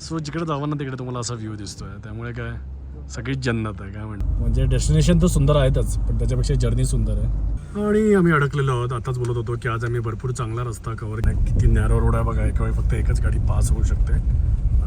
So जिकडे जावं ना तिकडे तुम्हाला असा व्ह्यू दिसतोय. त्यामुळे काय सगळीच जन्नत आहे काय म्हणतो म्हणजे डेस्टिनेशन तर सुंदर आहेतच पण त्याच्यापेक्षा जर्नी सुंदर आहे. आणि आम्ही अडकलेलो आहोत. आताच बोलत होतो की आज आम्ही भरपूर चांगला रस्ता कव्हर किती नॅरो रोड आहे बघा. एका वेळी फक्त एकच गाडी पास होऊ शकते.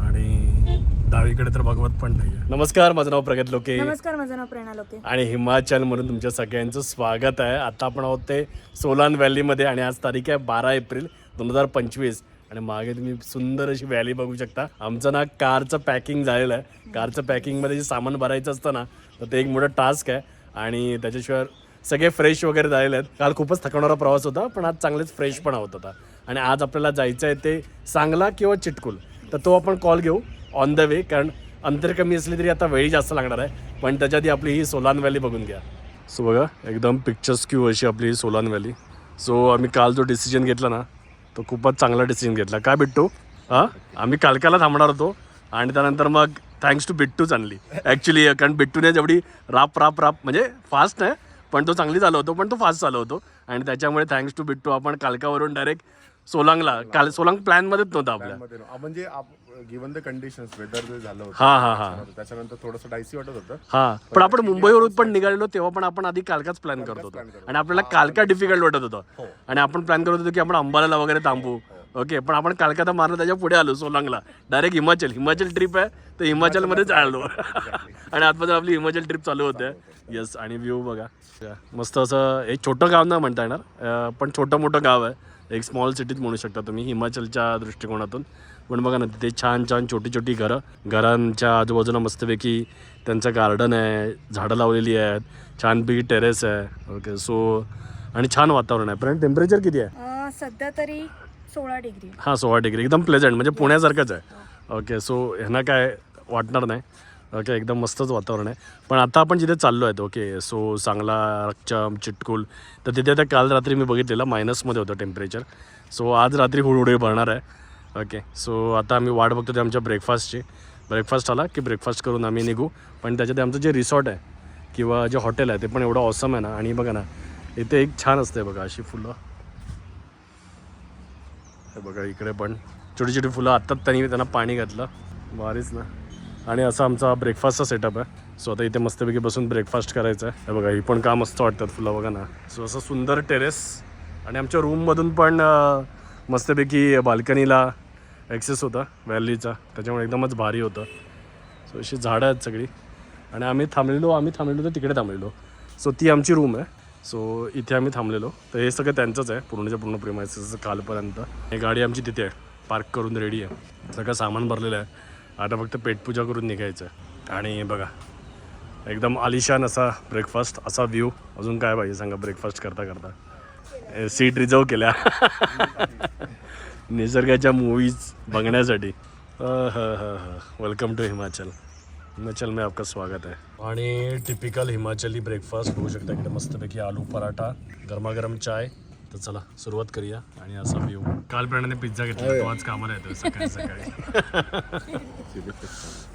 आणि डावीकडे तर भगवत पण नाही नमस्कार माझं नाव प्रगत लोके. नमस्कार माझं नाव प्रेरणा लोके. आणि हिमाचल म्हणून तुमच्या सगळ्यांचं स्वागत आहे. आता आपण आहोत ते सोलान व्हॅलीमध्ये आणि आज तारीख आहे बारा एप्रिल दोन हजार पंचवीस. आणि मागे तुम्ही सुंदर अशी व्हॅली बघू शकता. आमचं ना कारचं पॅकिंग झालेलं आहे. कारचं पॅकिंगमध्ये जे सामान भरायचं असतं ना तर ते एक मोठं टास्क आहे. आणि त्याच्याशिवाय सगळे फ्रेश वगैरे झालेले आहेत. काल खूपच थकवणारा प्रवास होता पण आज चांगलेच फ्रेश पण होत होता आणि आज आपल्याला जायचं आहे ते सांगला किंवा चिटकुल. तर तो आपण कॉल घेऊ ऑन द वे कारण अंतर कमी असली तरी आता वेळी जास्त लागणार आहे. पण त्याच्या आधी आपली ही सोलान व्हॅली बघून घ्या. सो बघा एकदम पिक्चर्स क्यू अशी आपली सोलान व्हॅली सो आम्ही काल जो डिसिजन घेतला ना तो खूपच चांगला डिसिजन घेतला. काय बिट्टू? हां? आम्ही कालकाला थांबणार होतो आणि त्यानंतर मग थँक्स टू बिट्टूच आणली ॲक्च्युली कारण बिट्टूने जेवढी राप राप राप म्हणजे फास्ट नाही पण तो चांगली चालू होतो पण तो फास्ट चालू होतो. आणि त्याच्यामुळे थँक्स टू बिट्टू आपण कालकावरून डायरेक्ट सोलांगला काल सोलांग प्लॅनमध्येच नव्हता आपल्या म्हणजे गिवन द कंडिशन्स वेदर जे झालं होतं. हां हां हां. त्याच्यानंतर- थोडंसं डायसी वाटत होतं. हा पण आपण मुंबईवरून पण निघालेलो तेव्हा पण आपण आधी कालकाच प्लॅन करत होतो. आणि आपल्याला कालका डिफिकल्ट वाटत होतं. आणि आपण प्लॅन करत होतो की आपण अंबालाला वगैरे थांबू. ओके पण आपण कालका तर मारलं त्याच्या पुढे आलो सोलांगला. डायरेक्ट हिमाचल. हिमाचल ट्रिप आहे तर हिमाचलमध्येच आलो आणि आजपासून आपली हिमाचल ट्रिप चालू होते. येस आणि व्ह्यू बघा. मस्त असं एक छोटं गाव नाही म्हणता येणार पण छोटं मोठं गाव आहे. एक स्मॉल सिटीत म्हणू शकता तुम्ही हिमाचलच्या दृष्टिकोनातून. पण बघा ना तिथे छान छान छोटी छोटी घरं. घरांच्या आजूबाजूला मस्तपैकी त्यांचं गार्डन आहे झाडं लावलेली आहेत छानपैकी टेरेस आहे. ओके सो आणि छान वातावरण आहे. पण टेम्परेचर किती आहे? सध्या तरी सोळा डिग्री हां सोळा डिग्री एकदम प्लेझंट म्हणजे पुण्यासारखंच आहे. ओके सो ह्यांना काय वाटणार नाही. ओके एकदम मस्तच वातावरण आहे. पण आता आपण जिथे चाललो आहेत ओके सो चांगला रक्चम चिटकुल तर तिथे त्या काल रात्री मी बघितलेलं मायनसमध्ये होतं टेम्परेचर सो आज रात्री हुडहुडे भरणार आहे. ओके सो आता आम्ही वाट बघतो ते आमच्या ब्रेकफास्टची ब्रेकफास्ट आला की ब्रेकफास्ट करून आम्ही निघू. पण त्याच्यात आमचं जे रिसॉर्ट आहे किंवा जे हॉटेल आहे ते पण एवढं ऑसम आहे ना. आणि बघा ना इथे एक छान असते बघा अशी फुलं. हे बघा इकडे पण. छोटी छोटी फुलं आत्ताच त्यांनी त्यांना पाणी घातलं. भारीच ना. आणि असा आमचा ब्रेकफास्टचा सेटअप आहे. सो आता इथे मस्तपैकी बसून ब्रेकफास्ट करायचं आहे. हे बघा ही पण का मस्त वाटतात फुलं बघा ना. सो असं सुंदर टेरेस आणि आमच्या रूममधून पण मस्तपैकी बाल्कनीला ॲक्सेस होता व्हॅलीचा त्याच्यामुळे एकदमच भारी होतं. सो अशी झाडं आहेत सगळी. आणि आम्ही थांबलेलो आम्ही थांबलेलो तर तिकडे थांबलेलो. सो ती आमची रूम आहे. सो इथे आम्ही थांबलेलो. तर हे सगळं त्यांचंच आहे. पूर्णच्या पूर्ण प्रेमायचं कालपर्यंत. हे गाडी आमची तिथे आहे. पार्क करून रेडी आहे. सगळं सामान भरलेलं आहे. आता फक्त पेटपूजा करून निघायचं आहे. आणि बघा. एकदम आलिशान असा ब्रेकफास्ट असा व्ह्यू अजून काय पाहिजे सांगा? ब्रेकफास्ट करता करता सीट रिझर्व केल्या. निसर्गाच्या मूवीज बघण्यासाठी. वेलकम टू हिमाचल हिमाचल में आपका स्वागत आहे आणि टिपिकल हिमाचली ब्रेकफास्ट होऊ शकता. इकडे मस्तपैकी आलू पराठा गरमागरम चाय तर चला सुरुवात करूया आणि असा व्ह्यू काल पिझ्झा घेतला तो आज कामाला येतोय सकाळी सकाळी.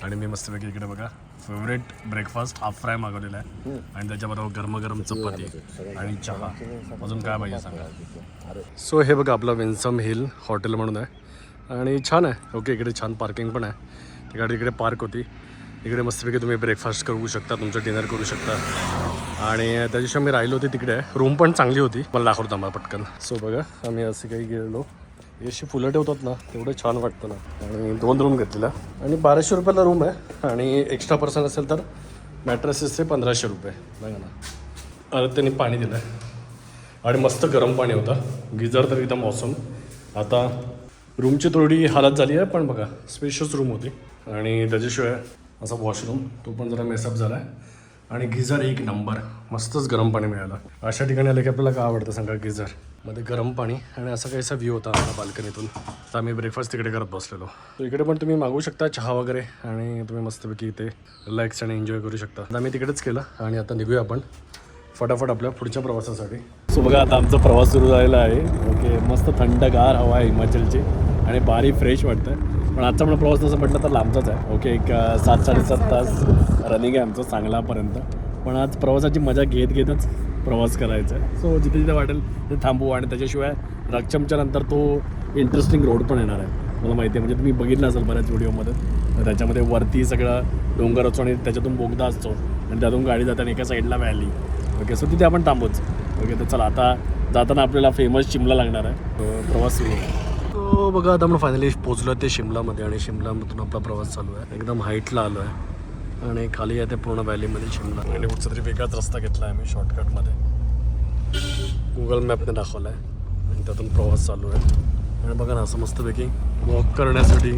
आणि मी मस्तपैकी इकडे बघा फेवरेट ब्रेकफास्ट हाफ फ्राय मागवलेला आहे. आणि त्याच्याबरोबर गरमागरम चपाती आणि चहा. अजून काय पाहिजे सांगा? सो हे बघा आपलं विन्सम हिल हॉटेल म्हणून आहे. आणि छान आहे. ओके इकडे छान पार्किंग पण आहे. ती गाडी इकडे पार्क होती. इकडे मस्तपैकी तुम्ही ब्रेकफास्ट करू शकता तुमचं डिनर करू शकता. आणि त्याच्याशिवाय मी आम्ही राहिलो होते तिकडे. रूम पण चांगली होती. मला दाखवतो आम्हाला पटकन. सो बघा आम्ही असे काही गेलो अशी फुलं ठेवतात ना तेवढं छान वाटतं ना. आणि दोन रूम घेतलेला. आणि बाराशे रुपयाला रूम आहे. आणि एक्स्ट्रा पर्सन असेल तर मॅट्रेसेसचे पंधराशे रुपये. बघा ना. अरे त्यांनी पाणी दिलं आहे आणि मस्त गरम पाणी होतं. गिझर तर एकदम मौसम आता रूमची थोडी हालत झाली आहे पण बघा स्पेशल रूम होती. आणि त्याच्याशिवाय असा वॉशरूम तो पण जरा मेसअप झाला आहे आणि गिझर एक नंबर. मस्तच गरम पाणी मिळालं. अशा ठिकाणी आलं की आपल्याला काय आवडतं सांगा गिझर? मध्ये गरम पाणी आणि असा काहीसा व्ह्यू होता आम्हाला बाल्कनीतून. तर आम्ही ब्रेकफास्ट तिकडे करत बसलेलो. तर इकडे पण तुम्ही मागू शकता चहा वगैरे आणि तुम्ही मस्तपैकी इथे रिलॅक्स आणि एन्जॉय करू शकता. तर आम्ही तिकडेच केलं आणि आता निघूया आपण फटाफट आपल्या पुढच्या प्रवासासाठी. सो बघा आता आमचा प्रवास सुरू झालेला आहे. ओके मस्त थंडगार हवा आहे हिमाचलची आणि बारी फ्रेश वाटतं पण आजचा पण प्रवास तसं म्हटलं तर लांबचाच आहे. ओके एक सात साडेसात तास. रनिंग आहे आमचं चांगलापर्यंत पण आज प्रवासाची मजा घेत घेतच प्रवास करायचा आहे. सो जिथे जिथे वाटेल ते थांबू आणि त्याच्याशिवाय रक्षमच्या नंतर तो इंटरेस्टिंग रोड पण येणार आहे. मला माहिती आहे. म्हणजे तुम्ही बघितलं असेल बऱ्याच व्हिडिओमध्ये त्याच्यामध्ये वरती सगळं डोंगर असतो आणि त्याच्यातून बोगदा असतो. आणि त्यातून गाडी जाताना एका साईडला व्हॅली ओके सो तिथे आपण थांबूच. ओके तर चला आता जाताना आपल्याला फेमस शिमला लागणार आहे. प्रवास सुरू. आहे तो बघा आता आपण फायनली पोचलो ते शिमलामध्ये आणि शिमलामधून आपला प्रवास चालू आहे. एकदम हाईटला आलो आहे आणि खाली आहे ते पूर्ण व्हॅलीमध्ये शिमला. आणि कुठचा तरी वेगळाच रस्ता घेतला आहे मी शॉर्टकटमध्ये गुगल मॅपने दाखवला आहे आणि त्यातून प्रवास चालू आहे. आणि बघा ना असं मस्तपैकी वॉक करण्यासाठी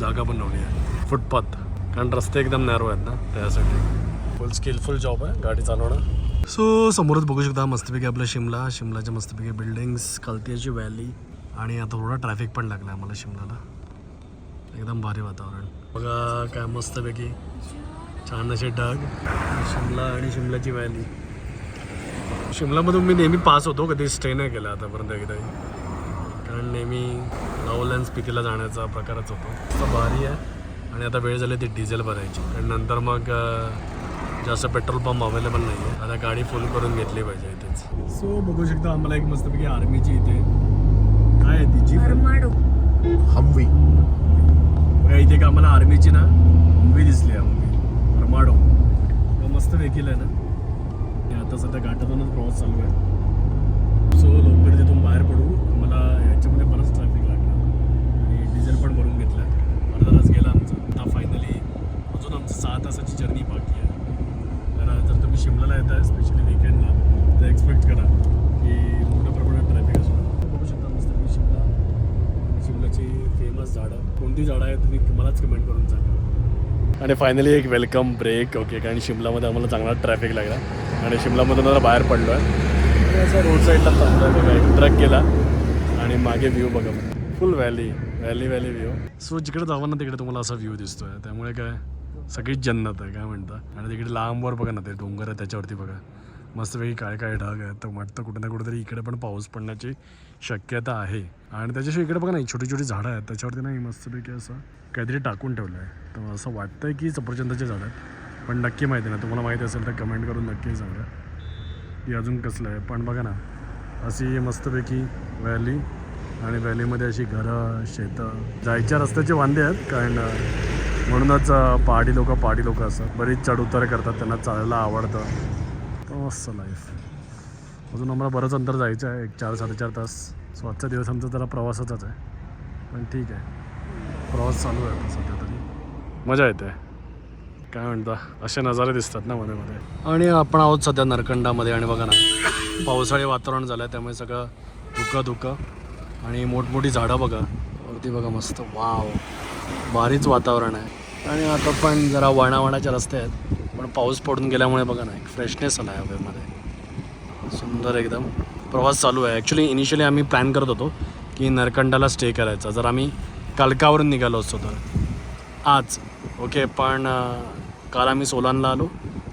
जागा बनवली आहे. फुटपाथ कारण रस्ते एकदम नॅरो आहेत ना त्यासाठी. फुल स्किलफुल जॉब आहे गाडी चालवणं. सो समोरच बघू शकता मस्तपैकी आपलं शिमला. शिमलाच्या मस्तपैकी बिल्डिंग्स कलतियाची व्हॅली आणि आता थोडा ट्रॅफिक पण लागला आहे मला शिमलाला. एकदम भारी वातावरण. बघा काय मस्तपैकी छान असे ढग. शिमला आणि शिमलाची व्हॅली शिमलामधून मी नेहमी पास होतो कधी स्टे नाही केला आतापर्यंत एकदाही. कारण नेहमी अँड स्पितीला जाण्याचा प्रकारच होतो. भारी आहे. आणि आता वेळ झाली ती डिझेल भरायची. आणि नंतर मग जास्त पेट्रोल पंप अवेलेबल नाही आहे आता गाडी फुल करून घेतली पाहिजे इथेच. सो बघू शकता आम्हाला एक मस्तपैकी आर्मीची इथे. काय आहे ती? जीप अरमाडो हमवी इथे का आम्हाला आर्मीची ना मूवी दिसली आहे मूवी रमाडो मस्त वेकील आहे ना. आणि आता सध्या घाटातूनच प्रवास चालू आहे. सो लवकर तिथून बाहेर पडू. मला याच्यामध्ये बरंच ट्रॅफिक लागला. आणि डिझेल पण भरून घेतलं. अर्धा तास गेला आमचा. आता फायनली अजून आमचं सहा तासाची जर्नी बाकी आहे. तर जर तुम्ही शिमलाला येत आहे स्पेशली विकेंडला तर एक्सपेक्ट करा की मोठं प्रमाणात ट्रॅफिक असणार बघू शकता मस्त मी शिमला शिमलाची फेमस झाडं. कोणती झाडं आहेत तुम्ही मलाच कमेंट करून सांगा. आणि फायनली एक वेलकम ब्रेक ओके कारण शिमलामध्ये आम्हाला चांगला ट्रॅफिक लागला. आणि शिमलामधून आता बाहेर पडलो आहे असं रोड साईडला थांबलो आहे बघा एक ट्रक केला आणि मागे व्ह्यू बघा. Full valley valley valley view so जिकडे जावं ना तिकडे तुम्हाला असा व्ह्यू दिसतोय. त्यामुळे काय सगळीच जन्नत आहे काय म्हणता. आणि तिकडे लांबवर बघा ना ते डोंगर आहे त्याच्यावरती बघा. मस्तपैकी काय काय ढग आहेत. तर वाटतं कुठे ना कुठेतरी इकडे पण पाऊस पडण्याची शक्यता आहे. आणि त्याच्याशी इकडे बघा ना छोटी छोटी झाडं आहेत. त्याच्यावरती नाही मस्तपैकी असं काहीतरी टाकून ठेवलं आहे तर असं वाटतंय की सफरचंदाचे झाडं आहेत. पण नक्की माहिती नाही. तुम्हाला माहिती असेल तर कमेंट करून नक्की सांगा. की अजून कसलं आहे? पण बघा ना अशी मस्तपैकी व्हॅली आणि व्हॅलीमध्ये अशी घरं शेतं जायच्या रस्त्याचे वांदे आहेत. कारण म्हणूनच पहाडी लोक पहाडी लोक असतात. बरीच चढ उतार करतात. त्यांना चालायला आवडतं. तर मस्त लाईफ अजून आम्हाला बरंच अंतर जायचं आहे. एक चार साडेचार तास. सो आजचा दिवस आमचा जरा प्रवासाचाच आहे. पण ठीक आहे. प्रवास चालू आहे आता सध्या तरी. मजा येते. काय म्हणता? असे नजारे दिसतात ना मध्ये मध्ये आणि आपण आहोत सध्या नरकंडामध्ये. आणि बघा ना पावसाळी वातावरण झालं आहे त्यामुळे सगळं धुकं धुकं. आणि मोठमोठी झाडं बघा. वरती बघा मस्त. वाव. भारीच वातावरण आहे. आणि आता पण जरा वणावणाच्या रस्ते आहेत. पण पाऊस पडून गेल्यामुळे बघा ना एक फ्रेशनेस आला आहे हवेमध्ये. सुंदर एकदम. प्रवास चालू आहे. ॲक्च्युली इनिशियली आम्ही प्लॅन करत होतो की नरकंडाला स्टे करायचा. जर आम्ही कालकावरून निघालो असतो तर. आज. ओके पण काल आम्ही सोलानला आलो.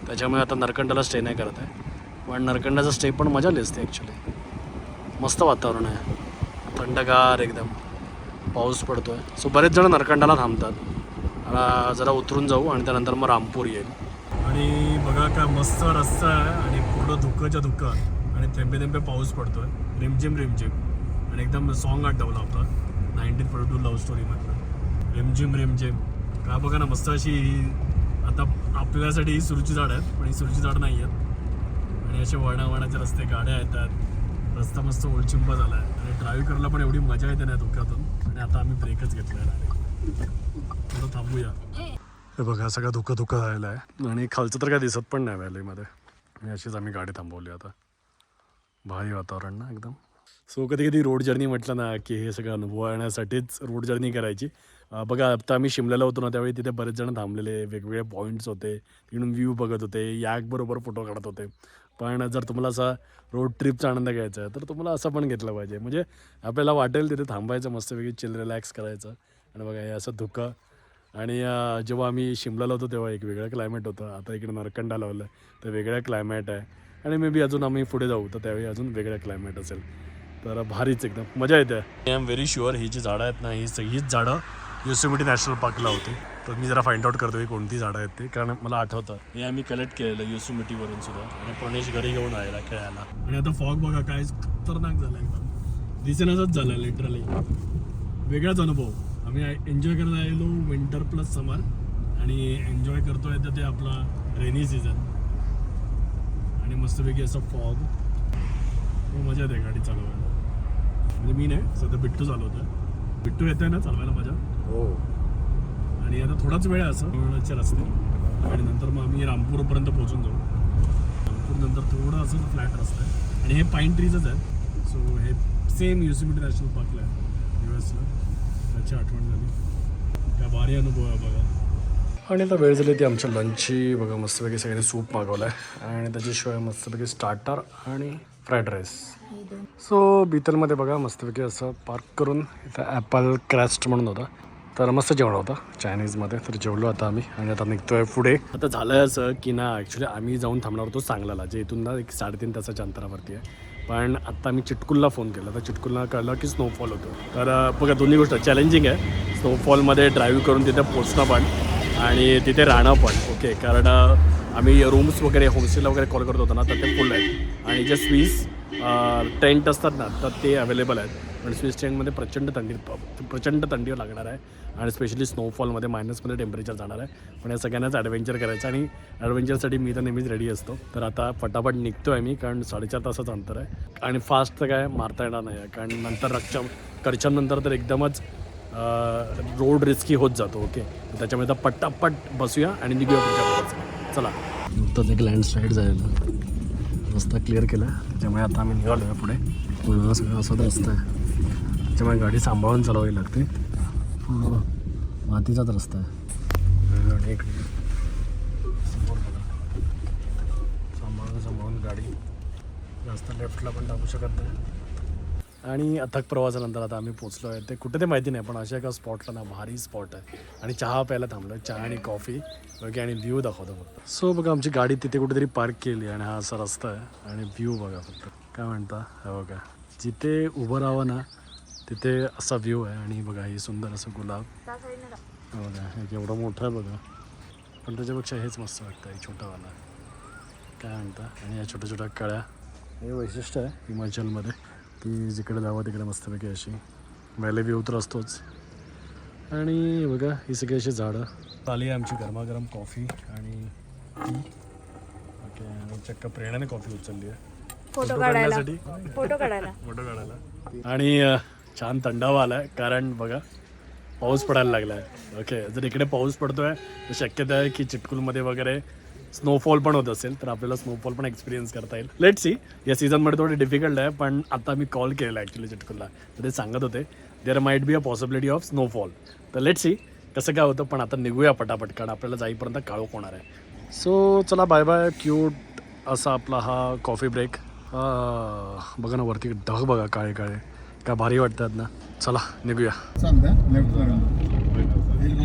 त्याच्यामुळे आता नरकंडाला स्टे नाही करत आहे. पण नरकंडाचा स्टे पण मजा आली असते ॲक्च्युली मस्त वातावरण आहे. थंडगार एकदम. पाऊस पडतो आहे सो बरेच जण नरकंडाला थांबतात. जरा उतरून जाऊ आणि त्यानंतर मग रामपूर येईल. आणि बघा काय मस्त रस्ता आहे. आणि एवढं धुकंच्या धुकं. आणि थेंबे थेंबे पाऊस पडतोय. रिमझिम रिमझिम. आणि एकदम सॉन्ग आठवलं आपलं. नाईन्टीन फोर्टी टू लव्ह स्टोरीमधलं रिमझिम रिमझिम. का बघा ना मस्त अशी आता आपल्यासाठी ही सुरूची झाडं आहेत पण ही सुरूची झाडं नाही आहेत. आणि असे वळणावळणाचे रस्ते गाड्या येतात. रस्ता मस्त ओळचिंब झाला आहे आणि ड्राईव्ह करायला पण एवढी मजा येते ना धुक्यातून. आणि आता आम्ही ब्रेकच घेतला आहे थोडं थांबूया. हे बघा सगळं धुकं धुकं झालेलं आहे. आणि खालचं तर काय दिसत पण नाही व्हॅलीमध्ये आणि अशीच आम्ही गाडी थांबवली आता. भारी वातावरण ना एकदम. सो कधी कधी रोड जर्नी म्हटलं ना की हे सगळं अनुभव येण्यासाठीच रोड जर्नी करायची बघा आता आम्ही शिमल्याला होतो ना त्यावेळी तिथे बरेच जण थांबलेले. वेगवेगळे पॉईंट्स होते. तिकडून व्ह्यू बघत होते. याकबरोबर फोटो काढत होते. पण जर तुम्हाला असा रोड ट्रिपचा आनंद घ्यायचा आहे तर तुम्हाला असं पण घेतलं पाहिजे. म्हणजे आपल्याला वाटेल तिथे थांबायचं मस्तपैकी चिल रिलॅक्स करायचं. आणि बघा हे असं धुकं आणि जेव्हा आम्ही शिमल्याला होतो तेव्हा एक वेगळं क्लायमेट होतं. आता इकडे नरकंडा लावलं तर वेगळं क्लायमेट आहे. आणि मे बी अजून आम्ही पुढे जाऊ तर त्यावेळी अजून वेगळं क्लायमेट असेल. तर भारीच एकदम. मजा येते. आय एम व्हेरी शुअर ही जी झाडं आहेत ना ही सगळीच झाडं योसेमिटी नॅशनल पार्कला होती. तर मी जरा फाइंड आउट करतो की कोणती झाडं आहेत ते कारण मला आठवतं. हे आम्ही कलेक्ट केलेलं योसेमिटीवरून सुद्धा. आणि प्रणेश घरी घेऊन आलेला खेळायला. आणि आता फॉग बघा काय खतरनाक झाला एकदम. दिसेनाच झालं लिटरली वेगळाच अनुभव. आम्ही एन्जॉय करायला आलेलो विंटर प्लस समर आणि एन्जॉय करतोय तर ते आपला रेनी सीझन आणि मस्तपैकी असं फॉग खूप मजा येते गाडी चालवायला. म्हणजे मी नाही सध्या बिट्टू चालवतोय. बिट्टू येतोय ना चालवायला माझ्या? हो. आणि आता थोडाच वेळ आहे असं वळणाचे रस्ते. आणि नंतर मग आम्ही रामपूरपर्यंत पोहोचून जाऊ. रामपूर नंतर थोडं असं फ्लॅट रस्ता आहे. आणि हे पाईन ट्रीजच आहेत सो हे सेम युसिबिटी नॅशनल पार्कला आहे. यू एसला त्याची आठवण झाली. काय भारी अनुभव आहे बघा. आणि आता वेळ झाली ती आमच्या लंचची बघा मस्तपैकी सगळ्यांनी सूप मागवलं आहे आणि त्याच्याशिवाय मस्तपैकी स्टार्टर आणि फ्राईड राईस सो बीतलमध्ये बघा मस्तपैकी असं पार्क करून इथं ॲपल क्रॅस्ट म्हणून होता. तर मस्त जेवण होतं चायनीजमध्ये तर जेवलो आता आम्ही आणि आता निघतोय पुढे. आता झालं असं की ना ॲक्च्युली आम्ही जाऊन थांबणार होतो सांगलाला जे इथून ना एक साडेतीन तासाच्या अंतरावरती आहे. पण आत्ता मी चिटकुलला फोन केला. तर चिटकुलला कळलं की स्नोफॉल होतो तर बघा दोन्ही गोष्ट चॅलेंजिंग आहे. स्नोफॉलमध्ये ड्राईव्ह करून तिथे पोचणं पण आणि तिथे राहणं पण. ओके कारण आम्ही रूम्स वगैरे होमस्टेला वगैरे कॉल करत होतो ना तर ते फुल आहेत. आणि जे स्वीस टेंट असतात ना तर ते अवेलेबल आहेत. पण स्विस ट्रेनमध्ये प्रचंड थंडी प्रचंड थंडी लागणार आहे. आणि स्पेशली स्नोफॉलमध्ये मायनसमध्ये टेम्परेचर जाणार आहे. पण या सगळ्यांनाच ॲडव्हेंचर करायचं आणि ॲडव्हेंचरसाठी मी तर नेहमीच रेडी असतो. तर आता फटाफट निघतो आहे मी कारण साडेचार तासाचं अंतर आहे. आणि फास्ट तर काय मारता येणार नाही आहे. कारण नंतर रक्षम करच्यानंतर तर एकदमच रोड रिस्की होत जातो ओके त्याच्यामुळे आता पट्टापट बसूया आणि निघूया पुढच्या चला. नुकतंच एक लँडस्लाईड झालेलं. रस्ता क्लिअर केला. त्याच्यामुळे आता आम्ही निघालो आहे पुढे. पुन्हा सगळं असं रस्ता आहे त्याच्यामुळे गाडी सांभाळून चालवावी लागते. पूर्ण मातीचाच रस्ता आहे. आणि इकडे समोर बघा. सांभाळून सांभाळून गाडी जास्त लेफ्टला पण टाकू शकत नाही. आणि अथक प्रवासानंतर आता आम्ही पोचलो आहे. ते कुठे ते माहिती नाही पण अशा एका स्पॉटला ना भारी स्पॉट आहे. आणि चहा प्यायला थांबलो चहा आणि कॉफी वगैरे आणि व्ह्यू दाखवतो फक्त. सो बघा आमची गाडी तिथे कुठेतरी पार्क केली आणि हा असा रस्ता आहे. आणि व्ह्यू बघा फक्त. काय म्हणता? हो का जिथे उभं राहावं ना तिथे असा व्ह्यू आहे आणि बघा हे सुंदर असं गुलाब. बघा हे मोठं आहे बघा. पण त्याच्यापेक्षा हेच मस्त वाटतं हे छोटावाला. काय म्हणता आणि या छोट्या छोट्या कळ्या. हे वैशिष्ट्य आहे हिमाचलमध्ये. की जिकडे जावं तिकडे मस्तपैकी अशी व्हॅली व्ह्यू तर असतोच. आणि बघा ही सगळी अशी झाडं. आली आहे आमची गरमागरम कॉफी आणि टी ओके आणि चक्क प्रेरणाने कॉफी उचलली आहे. फोटो काढायला? फोटो काढायला. फोटो काढायला. आणि छान थंडावा आला आहे कारण बघा पाऊस पडायला लागला आहे ओके जर इकडे पाऊस पडतोय तर शक्यता आहे की चिटकुलमध्ये वगैरे स्नोफॉल पण होत असेल तर आपल्याला स्नोफॉल पण एक्सपिरियन्स करता येईल. लेट सी या सीझनमध्ये थोडी डिफिकल्ट आहे पण आता मी कॉल केलेला ॲक्च्युली चिटकुलला. तर ते सांगत होते there might be a possibility of snowfall तर लेट सी कसं काय होतं पण आता निघूया पटापट कारण आपल्याला जाईपर्यंत काळोख होणार आहे. सो चला बाय बाय क्यूट असा आपला हा कॉफी ब्रेक बघा ना वरती ढग बघा काळे काळे का भारी वाटतात ना. चला निघूया.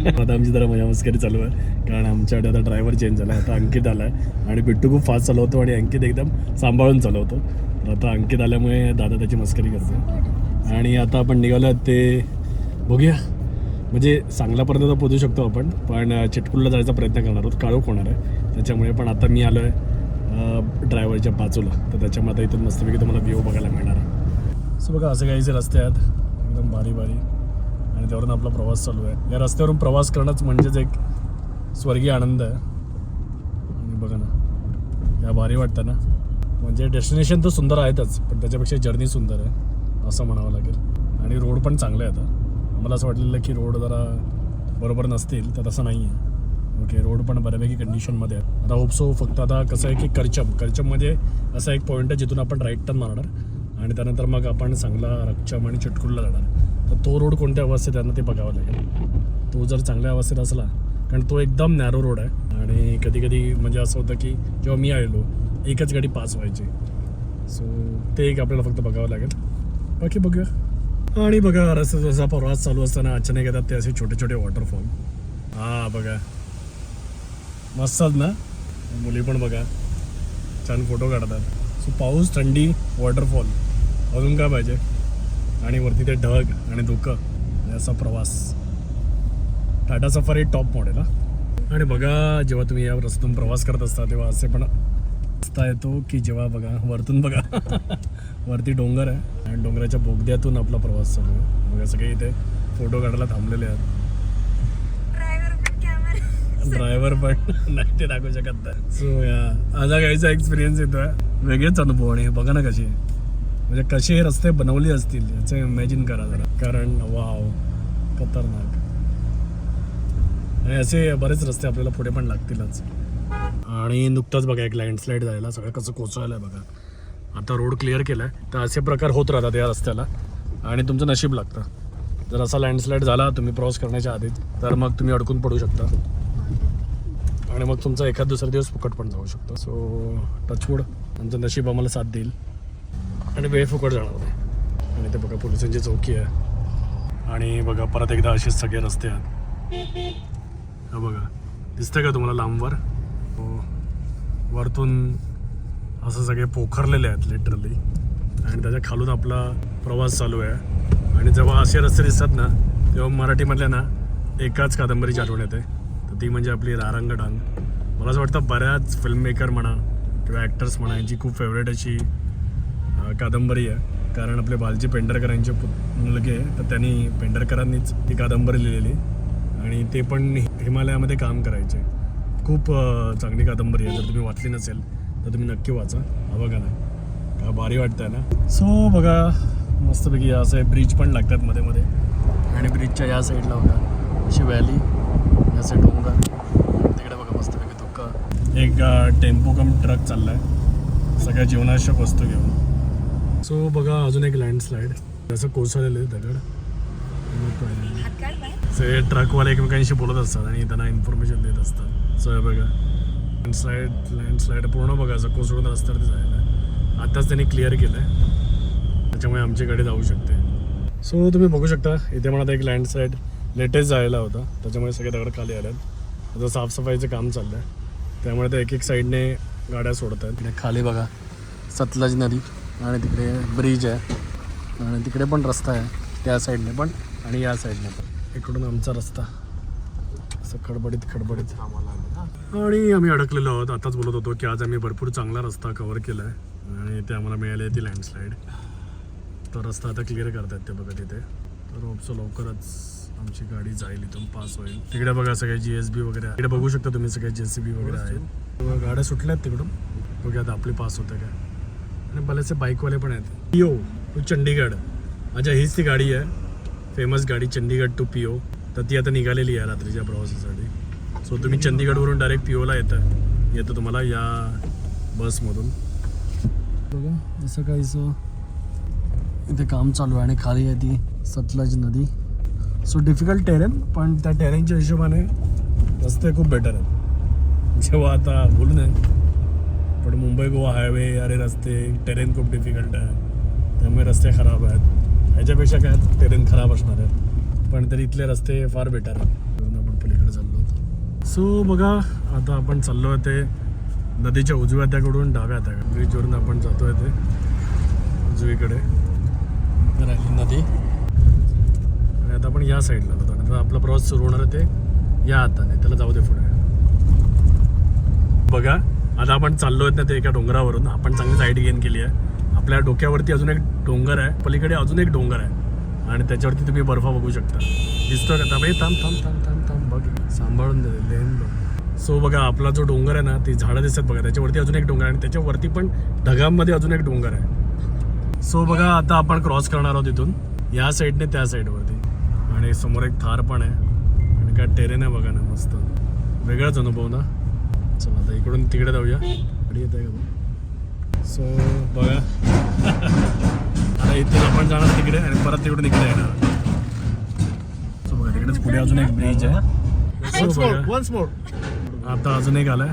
आता आमची जरा मजा मस्करी चालू आहे. कारण आमच्याकडे आता ड्रायव्हर चेंज झाला आता अंकित आला आहे आणि बिट्टू खूप फास्ट चालवतो आणि अंकित एकदम सांभाळून चालवतो. तर आता अंकित आल्यामुळे दादा त्याची मस्करी करतो आणि आता आपण निघालो ते बघूया. म्हणजे सांगलापर्यंत तर पोचू शकतो आपण पण चिटकुलला जायचा प्रयत्न करणार आहोत. काळोख होणार आहे. त्याच्यामुळे पण आता मी आलो आहे ड्रायव्हरच्या बाजूला. तर त्याच्यामुळे आता इथून मस्तपैकी तुम्हाला व्ह्यू बघायला मिळणार आहे. सो बघा असे काहीचे रस्ते आहेत एकदम भारी भारी. आणि त्यावरून आपला प्रवास चालू आहे. या रस्त्यावरून प्रवास करणंच म्हणजेच एक स्वर्गीय आनंद आहे. आणि बघा ना या भारी वाटतं ना. म्हणजे डेस्टिनेशन तर सुंदर आहेतच पण त्याच्यापेक्षा जर्नी सुंदर आहे असं म्हणावं लागेल. आणि रोड पण चांगले आहेत आम्हाला असं वाटलेलं की रोड जरा बरोबर नसतील तर तसं नाही आहे. ओके रोड पण बऱ्यापैकी कंडिशनमध्ये आहे आता होप सो फक्त आता कसं आहे की करचम. करचममध्ये असा एक पॉईंट आहे जिथून आपण राईट टर्न मारणार. आणि त्यानंतर मग आपण चांगला रक्षम आणि चिटकुलला जाणार. तर तो रोड कोणत्या अवस्थेत त्यांना ते बघावं लागेल. तो जर चांगल्या अवस्थेत असला कारण तो एकदम नॅरो रोड आहे. आणि कधी कधी म्हणजे असं होतं की जेव्हा मी आलेलो एकच गाडी पास व्हायची. सो ते एक आपल्याला फक्त बघावं लागेल. बाकी बघूया. आणि बघा रस्ता जसा प्रवास चालू असताना अचानक येतात ते असे छोटे छोटे वॉटरफॉल हा बघा. मस्तच ना? मुली पण बघा. छान फोटो काढतात. सो पाऊस थंडी वॉटरफॉल अजून काय पाहिजे? आणि वरती ते ढग आणि धुकं आणि असा प्रवास. टाटा सफारी टॉप मॉडेल हा. आणि बघा जेव्हा तुम्ही या रस्त्यातून प्रवास करत असता तेव्हा असे पण रस्ता येतो की जेव्हा बघा वरतून बघा. वरती डोंगर आहे आणि डोंगराच्या बोगद्यातून आपला प्रवास चालू आहे. बघा सगळे इथे फोटो काढायला थांबलेले आहेत. ड्रायव्हर पण नाही ते दाखवू शकत नाही. सो या माझा काहीचा एक्सपिरियन्स येतोय. वेगळेच अनुभव आणि हे बघा ना कसे. म्हणजे कसे हे रस्ते बनवले असतील याचं इमॅजिन करा जरा. कारण वाव खतरनाक. आणि असे बरेच रस्ते आपल्याला पुढे पण लागतीलच. आणि नुकताच बघा एक लँडस्लाईड झालेला सगळं कसं कोसळलं आहे बघा. आता रोड क्लिअर केला आहे तर असे प्रकार होत राहतात या रस्त्याला. आणि तुमचं नशीब लागतं. जर असा लँडस्लाईड झाला तुम्ही क्रॉस करण्याच्या आधीच तर मग तुम्ही अडकून पडू शकता. आणि मग तुमचा एखाद दुसरा दिवस फुकट पण जाऊ शकतो. सो टचवूड आमचं नशीब आम्हाला साथ देईल. आणि वेळ फुकट जाणार नाही. आणि ते बघा पोलिसांची चौकी आहे. आणि बघा परत एकदा असेच सगळे रस्ते आहेत. हा बघा दिसतंय का तुम्हाला लांबवर? हो. वरतून असं सगळे पोखरलेले आहेत लिटरली आणि त्याच्या खालून आपला प्रवास चालू आहे. आणि जेव्हा असे रस्ते दिसतात ना तेव्हा मराठीमधल्या ना एकाच कादंबरीची आठवण येते. तर ती म्हणजे आपली रारंग डांग मला असं वाटतं बऱ्याच फिल्ममेकर म्हणा किंवा ॲक्टर्स म्हणा यांची खूप फेवरेट अशी कादंबरी आहे. कारण आपले बालजी पेंढरकर यांचे मुलगे तर त्यांनी पेंढरकरांनीच ती कादंबरी लिहिलेली. आणि ते पण हिमालयामध्ये काम करायचे. खूप चांगली कादंबरी आहे. जर तुम्ही वाचली नसेल तर तुम्ही नक्की वाचा. हा बघा ना का भारी आहे ना? सो बघा मस्तपैकी असे ब्रिज पण लागतात मध्ये मध्ये. आणि ब्रिजच्या या साईडला बघा अशी व्हॅली असे डोंगर तिकडे बघा मस्तपैकी धुक्का. एक टेम्पो कम ट्रक चाललाय. सगळ्या जीवनावश्यक वस्तू घेऊन. सो बघा अजून एक लँडस्लाईड जसं कोसळलेलं आहे दगड. सगळे ट्रकवाले एकमेकांशी बोलत असतात आणि त्यांना इन्फॉर्मेशन देत असतात. सो बघा लँडस्लाईड लँडस्लाईड पूर्ण बघा असं कोसळून रस्त्यावर जायला. आहे. त्यांनी क्लिअर केलं आहे त्याच्यामुळे आमची गाडी जाऊ शकते. सो तुम्ही बघू शकता इथे मला आता एक लँडस्लाईड लेटेस्ट जायला होता. त्याच्यामुळे सगळे दगड खाली आल्यात आता साफसफाईचं काम चाललं आहे त्यामुळे ते एक एक साईडने गाड्या सोडत आहेत खाली बघा सतलज नदी. आणि तिकडे ब्रिज आहे. आणि तिकडे पण रस्ता आहे त्या साईडने पण आणि या साईडने पण. इकडून आमचा रस्ता. असं खडबडीत खडबडीत. आणि आम्ही अडकलेलो आहोत. आताच बोलत होतो की आज आम्ही भरपूर चांगला रस्ता कवर केला आहे आणि ते आम्हाला मिळाली आहे ती लँडस्लाईड तो रस्ता आता क्लिअर करतायत ते बघा तिथे. तर होपसो लवकरच आमची गाडी जाईल इथून पास होईल. तिकडे बघा सगळे जी एस बी वगैरे इकडे तिकडे बघू शकता तुम्ही सगळे जे सी बी वगैरे आहेत. गाड्या सुटल्या आहेत तिकडून. बघा आता आपली पास होते काय. आणि बरेचसे बाईकवाले पण आहेत पिओ टू चंडीगड अच्छा हीच ती गाडी आहे फेमस गाडी चंदीगड टू पिओ तर ती आता निघालेली आहे रात्रीच्या प्रवासासाठी सो तुम्ही चंदीगडवरून डायरेक्ट पिओला येतं। येतं तुम्हाला या बसमधून बघा असं काहीचं इथे काम चालू आहे आणि खाली आहे ती सतलज नदी. सो डिफिकल्ट टेरेन पण त्या टेरेनच्या हिशोबाने रस्ते खूप बेटर आहेत. जेव्हा आता बोलू नये पण मुंबई गोवा हायवे अरे रस्ते टेरेन खूप डिफिकल्ट आहे. त्यामुळे रस्ते खराब आहेत. ह्याच्यापेक्षा काय टेरेन खराब असणार आहे. पण तरी इथले रस्ते फार बेटर आहेत. आपण पलीकडे चाललो सो बघा आता आपण चाललो आहे ते नदीच्या उजव्या त्याकडून डाव्या त्या. ब्रिजवरून आपण जातो आहे ते उजवीकडे. राहिली नदी. आणि आता आपण या साईडला जातो. आणि आपला प्रवास सुरू होणार आहे ते या हाताने. त्याला जाऊ दे पुढे. बघा आता आपण चाललो आहेत ना ते एका डोंगरावरून. आपण चांगली साईड गेन केली आहे. आपल्या डोक्यावरती अजून एक डोंगर आहे. पलीकडे अजून एक डोंगर आहे. आणि त्याच्यावरती तुम्ही बर्फ बघू शकता. दिसतोय का? थांब थांब थांब थांब थांब थांब बघ. सांभाळून दे लेन सो बघा आपला जो डोंगर आहे ना ती झाडं दिसतात बघा. त्याच्यावरती अजून एक डोंगर आहे. आणि त्याच्यावरती पण ढगांमध्ये अजून एक डोंगर आहे. सो बघा आता आपण क्रॉस करणार आहोत इथून. या साईडने त्या साईडवरती आणि समोर एक थार पण आहे. आणि काय टेरेन आहे बघा ना मस्त. वेगळाच अनुभव ना? चला आता इकडून तिकडे जाऊया. गाडी येते का? सो बघा. आता इथून आपण जाणार तिकडे आणि परत तिकडून इकडे येणार. सो बघा तिकडेच पुढे अजून एक ब्रिज आहे. बघा, आता अजून एक आलाय.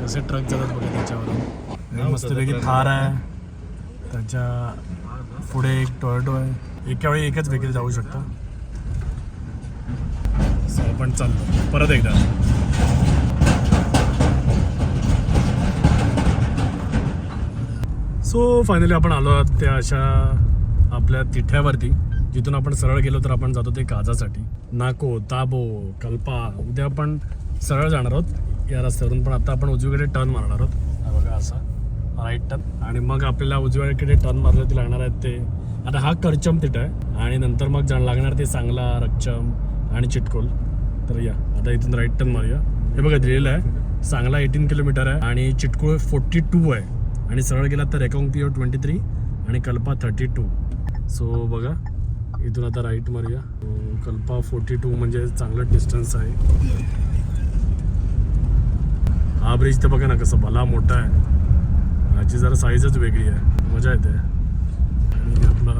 कसे ट्रक जातात बघा त्याच्यावर मस्तपैकी थार आहे. त्याच्या पुढे एक टोयोटो आहे. एका वेळी एकच व्हेकल जाऊ शकतं. सो आपण चाललो. परत एकदा. सो फायनली आपण आलो आहोत त्या अशा आपल्या तिठ्यावरती. जिथून आपण सरळ गेलो तर आपण जातो ते काजासाठी. नाको ताबो कल्पा. उद्या आपण सरळ जाणार आहोत. या रस्त्यावरून पण आता आपण उजवीकडे टर्न मारणार आहोत. हा बघा असा. राईट टर्न आणि मग आपल्याला उजव्याकडे टर्न मारण्यासाठी लागणार आहेत ते. आता हा करचम तिट आहे. आणि नंतर मग जाण लागणार ते सांगला रक्चम आणि चिटकोल. तर या. आता इथून राईट टर्न मारूया. हे बघा दिलेलं आहे. सांगला एटीन किलोमीटर आहे. आणि चिटकोळ फोर्टी टू आहे. आणि सरळ गेला तर रेकॉंग पिओ ट्वेंटी थ्री आणि कल्पा थर्टी टू सो बघा इथून आता राईट मारूया. कल्पा फोर्टी टू म्हणजे चांगलं डिस्टन्स आहे. हा ब्रिज तर बघा ना कसं भला मोठा आहे. ह्याची जरा साईजच वेगळी आहे. मजा येते. आणि आपला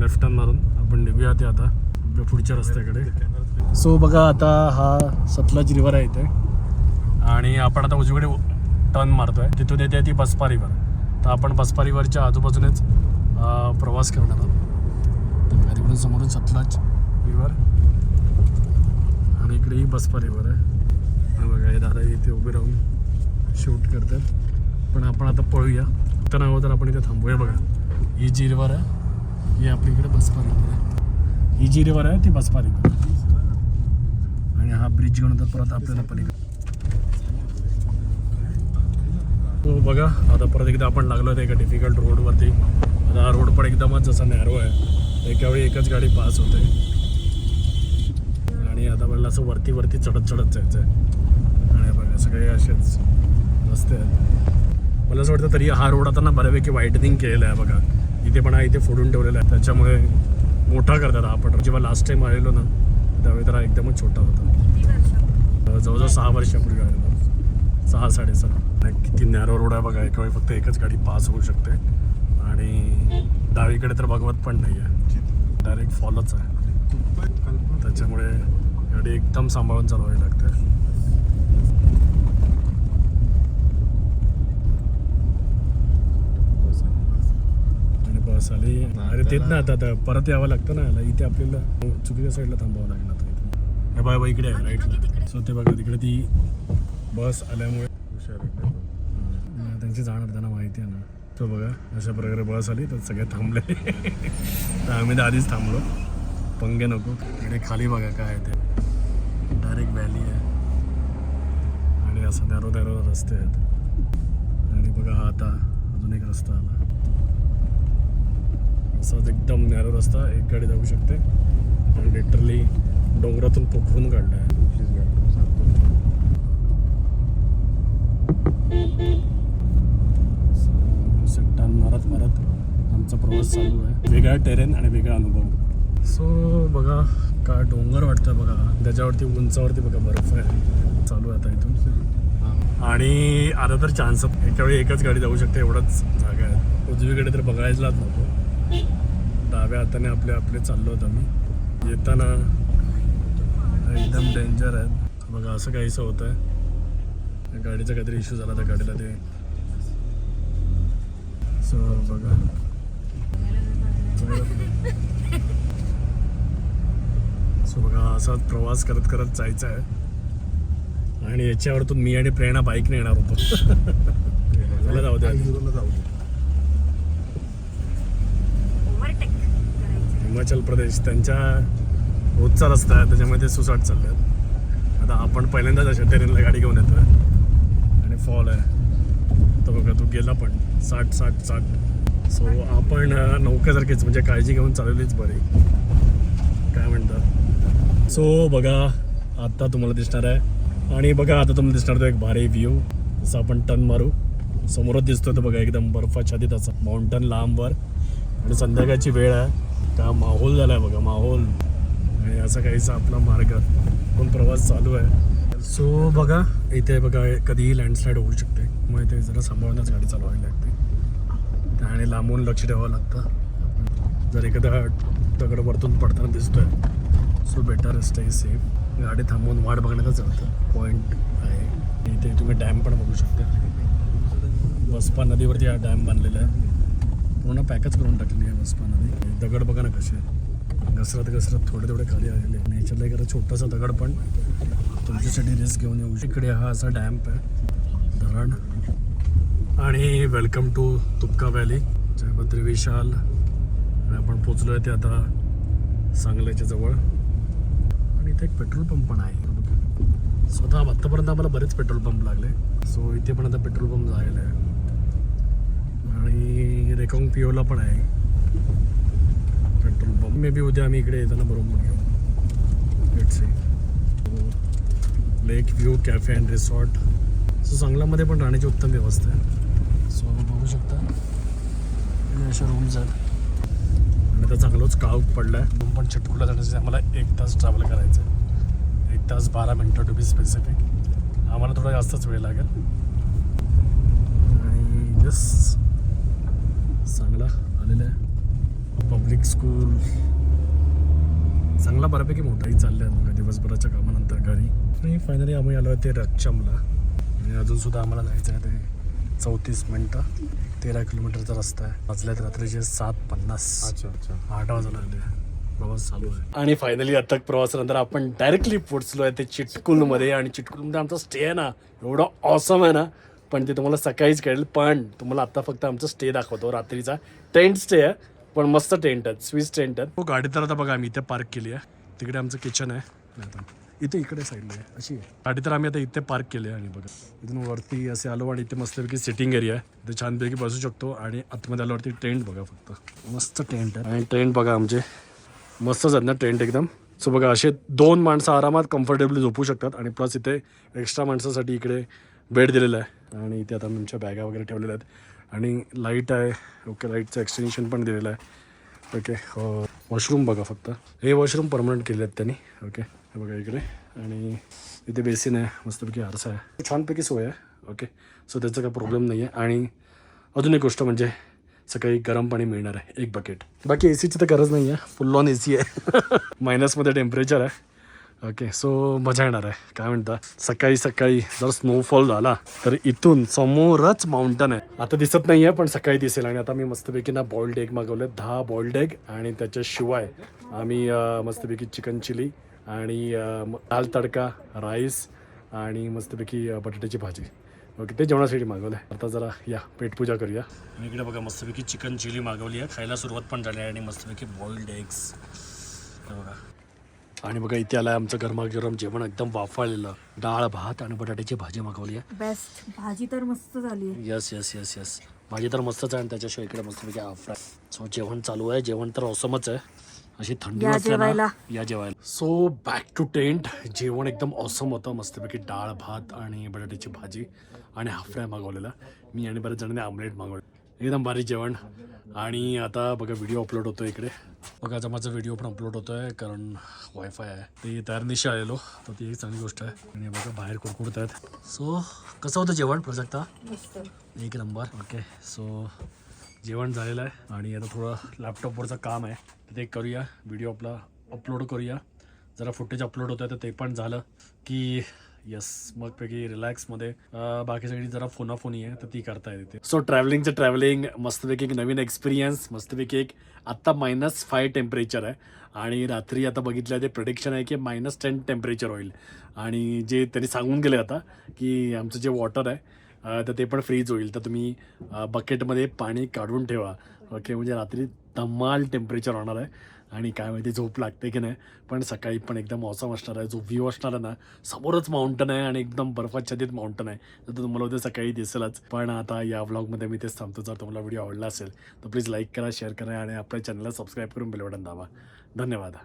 लेफ्ट टर्न मारून आपण निघूया ते आता आपल्या पुढच्या रस्त्याकडे. सो बघा आता हा सतलज रिव्हर आहे इथे. आणि आपण आता उजवीकडे टर्न मारतोय. तिथून येते ती बसपारीवर. तर आपण बसपारीवरच्या आजूबाजूनेच प्रवास करणार आहोत. तर बघा तिकडून समोरून सतलज रिवर आणि इकडे ही आहे. बघा हे दादा इथे उभे राहून शूट करतात. पण आपण आता पळूया. तर हवं तर आपण इथे थांबूया बघा ही जी रिवर आहे ही आपली इकडे बसपारीवर आहे. ही जी रिवर आहे ती बसपा आणि हा ब्रिज घेऊन तर परत आपल्याला पलीकडे हो बघा आता परत एकदा आपण लागलो आहे एका डिफिकल्ट रोडवरती आता हा रोड पण एकदमच जसा नॅरो आहे. एकावेळी एकच गाडी पास होते. आणि आता मला असं वरती वरती चढत चढत जायचं आहे आणि बघा सगळे असेच रस्ते आहेत. मला असं वाटतं तरी हा रोड आता ना बऱ्यापैकी वाईटनिंग केलेला आहे बघा. इथे पण हा इथे फोडून ठेवलेला आहे. त्याच्यामुळे मोठा करतात हा आपण जेव्हा लास्ट टाइम आलेलो ना त्यावेळी तर हा एकदमच छोटा होता. जवळजवळ सहा वर्षापूर्वी आलेला. सहा साडेसहा. किती नॅरो रोड आहे बघा एका वेळी फक्त एकच गाडी पास होऊ शकते. आणि डावीकडे तर बघवत पण नाही आहे डायरेक्ट फॉलोच आहे. त्याच्यामुळे गाडी एकदम सांभाळून चालवावी लागते. आणि बस आली. अरे तेच ना आता परत यावं लागतं ना इथे आपल्याला चुकीच्या साईडला थांबावं लागेल आता हे बाय बाय इकडे आहे राईटला सो ते बघा तिकडे ती बस आल्यामुळे हा, त्यांची जाणार त्यांना माहिती आहे ना. तो बघा अशा प्रकारे बस आली तर सगळे थांबले. तर आम्ही तर आधीच थांबलो. पंगे नको. इकडे खाली बघा काय ते. डायरेक्ट व्हॅली आहे. आणि असं नॅरो नॅरो रस्ते आहेत. आणि बघा हा आता अजून एक रस्ता आला. असाच एकदम नॅरो रस्ता एक गाडी जाऊ शकते. लिटरली डोंगरातून पोखरून काढला आहे. सट्टान मारत मारत आमचा प्रवास चालू आहे. वेगळा टेरेन आणि वेगळा अनुभव. सो बघा का डोंगर वाटतं बघा. त्याच्यावरती उंचावरती बघा बर्फ आहे. चालू आहे आता इथून. आणि आता तर चान्स एका वेळी एकच गाडी जाऊ शकते एवढंच जागा आहे. उजवीकडे तर बघायलाच नको. डाव्या हाताने आपले आपले चाललो होतो आम्ही. येताना एकदम डेंजर आहे. बघा असं काहीसं होतं आहे गाडीचा काहीतरी इश्यू झाला त्या गाडीला ते. सो बघा. सो बघा असाच प्रवास करत करत जायचा आहे आणि याच्यावरतून मी आणि प्रेरणा बाईकने येणार होतो. मला जाऊ द्या जाऊ करायचं हिमाचल प्रदेश त्यांच्या रोजचा रस्ता आहे त्याच्यामध्ये सुसाट चालले आता आपण पहिल्यांदाच अशा ट्रेनला गाडी घेऊन येतो आणि फॉल आहे. तर बघा तो गेला पण. साठ साठ साठ. सो आपण अं, म्हणजे काळजी घेऊन चालवलीच बरी. काय म्हणतात सो बघा आत्ता तुम्हाला दिसणार आहे. आणि बघा आता तुम्हाला दिसणार तो एक भारी व्ह्यू जसं आपण टन मारू. समोरच दिसतो तो बघा एकदम बर्फाच्छादित असा माउंटन लांबवर. आणि संध्याकाळची वेळ आहे. का माहोल झाला आहे बघा माहोल. आणि असा काहीसा आपला मार्ग. पण प्रवास चालू आहे. सो बघा इथे बघा कधीही लँडस्लाईड होऊ शकते. मग ते जरा सांभाळूनच गाडी चालवावी लागते. आणि लांबून लक्ष ठेवावं लागतं. जर एखादा दगड वरतून पडताना दिसतोय सो बेटर स्टे सेफ गाडी थांबवून वाट बघण्यातच जातं पॉईंट आहे. इथे तुम्ही डॅम पण बघू शकता. बसपा नदीवरती हा डॅम बांधलेला आहे. पूर्ण पॅकच करून टाकलेली आहे बसपा नदी. दगड बघा ना कसे घसरत घसरत थोडे थोडे खाली आलेले नेचरला एखादा छोटासा दगड पण तुमच्यासाठी रिस्क घेऊन येऊ इकडे हा असा डॅम्प आहे. धरण. आणि welcome to Tupka valley Jaibhadri Vishal. आणि आपण पोचलो आहे ते आता सांगल्याच्या जवळ. आणि इथे एक पेट्रोल पंप पण आहे. स्वतः आत्तापर्यंत आम्हाला बरेच पेट्रोल पंप लागले. सो इथे पण आता पेट्रोल पंप झालेला आहे. आणि रेकॉंग पिओला पण आहे. पेट्रोल पंप मे बी उद्या आम्ही इकडे येताना बरोबर घेऊ. Let's see lake view cafe and resort. So सांगलामध्ये पण राहण्याची उत्तम व्यवस्था आहे. सो बघू शकता. अशा रूम्स आहेत. आणि आता चांगलंच काव पडलं आहे रूम पण चिटकुला जाण्यासाठी आम्हाला एक तास ट्रॅव्हल करायचं आहे एक तास बारा मिनटं टू बी स्पेसिफिक आम्हाला थोडा जास्तच वेळ लागेल. आणि यस चांगला आलेलं आहे. पब्लिक स्कूल चांगला बऱ्यापैकी मोठाही चाललं आहे बघा दिवसभराच्या कामानंतर घरी. आणि फायनली आम्ही आलो ते रच्चमला आणि अजून सुद्धा आम्हाला जायचं आहे ते चौतीस मिनटं. तेरा किलोमीटरचा रस्ता आहे. वाजल्यात रात्रीचे सात पन्नास. अच्छा अच्छा. आठ वाजायला आले. प्रवास चालू आहे. आणि फायनली आता प्रवासानंतर आपण डायरेक्टली पोचलो आहे ते चिटकुलमध्ये. आणि चिटकुलमध्ये आमचा स्टे आहे ना एवढं ऑसम आहे ना. पण ते तुम्हाला सकाळीच कळेल. पण तुम्हाला आता फक्त आमचा स्टे दाखवतो रात्रीचा टेंट स्टे आहे. पण मस्त टेंट आहेत स्विस टेंट आहेत. हो गाडी तर आता बघा आम्ही इथे पार्क केली आहे. तिकडे आमचं किचन आहे. आता इथे इकडे साईडला आहे. अशी आहे. गाडी तर आम्ही आता इथे पार्क केली आहे आणि बघा. इथून वरती असे आलो आणि इथे मस्तपैकी सिटिंग एरिया आहे. इथे छानपैकी बसू शकतो आणि आतमध्ये आल्यावरती टेंट बघा फक्त. मस्त टेंट आहे. आणि टेंट बघा आमचे. मस्तच आहेत ना टेंट एकदम. सो बघा असे दोन माणसं आरामात कम्फर्टेबली झोपू शकतात आणि प्लस इथे एक्स्ट्रा माणसासाठी इकडे बेड दिलेला आहे. आणि इथे आता आमच्या बॅगा वगैरे ठेवलेल्या आहेत. आणि लाइट आहे. ओके लाईटचं एक्सटेन्शन पण दिलेलं आहे. ओके वॉशरूम बघा फक्त. हे वॉशरूम परमनंट केले आहेत त्यांनी. ओके हे बघा इकडे. आणि इथे बेसिन आहे. मस्तपैकी आरसा आहे. छानपैकी सोय आहे. ओके सो त्याचा काही प्रॉब्लेम नाही आहे आणि अजून एक गोष्ट म्हणजे सकाळी गरम पाणी मिळणार आहे. एक बकेट बाकी ए सीची तर गरज नाही आहे फुल ऑन ए सी आहे मायनसमध्ये टेम्परेचर आहे. ओके सो मजा येणार आहे. काय म्हणता? सकाळी सकाळी जर स्नोफॉल झाला तर इथून समोरच माउंटन आहे. आता दिसत नाही आहे पण सकाळी दिसेल. आणि आता मी मस्तपैकी ना बॉइल्ड एग मागवले दहा बॉइल्ड एग आणि त्याच्याशिवाय आम्ही मस्तपैकी चिकन चिली आणि दाल तडका राईस आणि मस्तपैकी बटाट्याची भाजी. ओके ते जेवणासाठी मागवलं आहे आता जरा या पेटपूजा करूया. मी इकडे बघा मस्तपैकी चिकन चिली मागवली आहे. खायला सुरुवात पण झाली आहे आणि मस्तपैकी बॉइल्ड एग्स बघा. आणि बघा इथे आलं आहे आमचं गरमागरम जेवण एकदम वाफाळलेलं. डाळ भात आणि बटाट्याची भाजी मागवली आहे. बेस्ट भाजी तर मस्त झाली यस यस यस यस भाजी तर मस्तच आहे आणि त्याच्याशिवाय इकडे मस्तपैकी आफ्राय सो जेवण चालू आहे. जेवण तर ऑसमच आहे. अशी थंडी या जेवायला. या जेवायला. सो बॅक टू टेंट जेवण एकदम ऑसम होतं. मस्तपैकी डाळ भात आणि बटाट्याची भाजी आणि हाफ फ्राय मागवलेला. मी आणि बऱ्याच जणांनी आमलेट मागवलं. एकदम भारी जेवण. आणि आता बघा व्हिडिओ अपलोड होतो इकडे. बघा आता माझा व्हिडिओ पण अपलोड होतो आहे कारण वायफाय आहे. ते तयार निशी आलेलो तर ती एक चांगली गोष्ट आहे. आणि बघा बाहेर कुरकुरत आहेत सो कसं होतं जेवण प्रोजेक्टा मस्त. एक नंबर. ओके सो जेवण झालेलं आहे. आणि आता थोडं लॅपटॉपवरचं काम आहे. तर ते करूया. व्हिडिओ आपला अपलोड करूया. जरा फुटेज अपलोड होतं तर ते पण झालं. की यस मग पैकी रिलॅक्समध्ये अं, बाकी सगळी जरा फोनाफोनी आहे तर ती करता येते सो ट्रॅव्हलिंगचं ट्रॅव्हलिंग मस्तपैकी एक नवीन एक्सपिरियन्स मस्तपैकी एक आत्ता मायनस फाय टेम्परेचर आहे. आणि रात्री आता बघितलं ते प्रडिक्शन आहे की मायनस टेन टेम्परेचर होईल. आणि जे त्यांनी सांगून गेले आता की आमचं जे वॉटर आहे तर ते पण फ्रीज होईल. तर तुम्ही बकेटमध्ये पाणी काढून ठेवा. ओके म्हणजे रात्री धमाल टेम्परेचर होणार आहे. आणि काय माहिती झोप लागते की नाही. पण सकाळी पण एकदम मौसम असणार आहे. जो व्ह्यू असणार आहे ना समोरच माउंटन आहे आणि एकदम बर्फाच्छादित माउंटन आहे. तर तो तुम्हाला उद्या सकाळी दिसेलच. पण आता या व्लॉगमध्ये मी तेच थांबतो. जर तुम्हाला व्हिडिओ आवडला असेल तर प्लीज लाईक करा शेअर करा आणि आपल्या चॅनलला सबस्क्राईब करून बेल बटन दाबा. धन्यवाद.